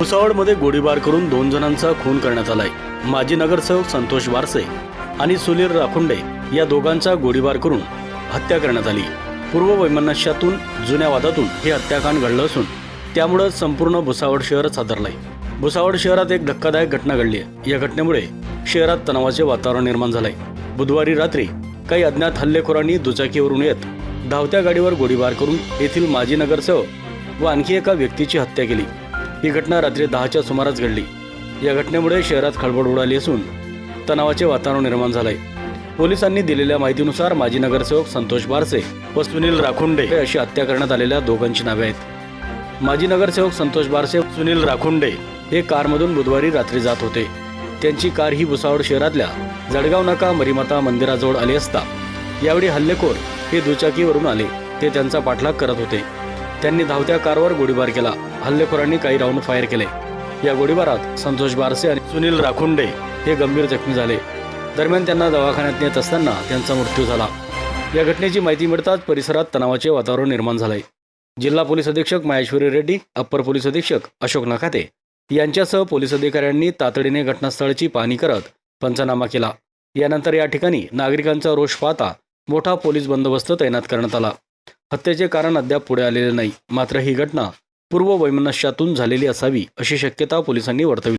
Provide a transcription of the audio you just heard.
भुसावळमध्ये गोळीबार करून दोन जणांचा खून करण्यात आलाय. माजी नगरसेवक संतोष वारसे आणि सुनील राखुंडे या दोघांचा गोळीबार करून हत्या करण्यात आली. पूर्व वैमनस्यातून जुन्या वादातून हे हत्याकांड घडलं असून त्यामुळं संपूर्ण भुसावळ शहर सादरलंय. भुसावळ शहरात एक धक्कादायक घटना घडली आहे. या घटनेमुळे शहरात तणावाचे वातावरण निर्माण झालंय. बुधवारी रात्री काही अज्ञात हल्लेखोरांनी दुचाकीवरून येत धावत्या गाडीवर गोळीबार करून येथील माजी नगरसेवक व आणखी एका व्यक्तीची हत्या केली. ही घटना रात्री दहाच्या सुमारास घडली. या घटनेमुळे शहरात खळबळ उडाली असून तणावाचे वातावरण निर्माण झालंय. पोलिसांनी दिलेल्या माहितीनुसार माजी नगरसेवक संतोष बारसे व सुनील राखुंडे हे अशी हत्या करण्यात आलेल्या दोघांची नावे आहेत. माजी नगरसेवक संतोष बारसे सुनील राखुंडे हे कारमधून बुधवारी रात्री जात होते. त्यांची कार ही भुसावळ शहरातल्या जळगाव नाका मरीमाता मंदिराजवळ आली असता यावेळी हल्लेखोर हे दुचाकीवरून आले ते त्यांचा पाठलाग करत होते. त्यांनी धावत्या कारवर गोळीबार केला. हल्लेखोरांनी काही राऊंड फायर केले. या गोळीबारात संतोष बारसे आणि सुनील राखुंडे हे गंभीर जखमी झाले. दरम्यान त्यांना दवाखान्यात नेत असताना त्यांचा मृत्यू झाला. या घटनेची माहिती मिळताच परिसरात तणावाचे वातावरण निर्माण झाले. जिल्हा पोलीस अधीक्षक माहेश्वरी रेड्डी अप्पर पोलीस अधीक्षक अशोक नखाते यांच्यासह पोलीस अधिकाऱ्यांनी तातडीने घटनास्थळाची पाहणी करत पंचनामा केला. यानंतर या ठिकाणी नागरिकांचा रोष पाहता मोठा पोलीस बंदोबस्त तैनात करण्यात आला. हत्येचे कारण अद्याप पुढे आलेले नाही. मात्र ही घटना पूर्व वैमनस्यातून झालेली असावी अशी शक्यता पोलिसांनी वर्तवली.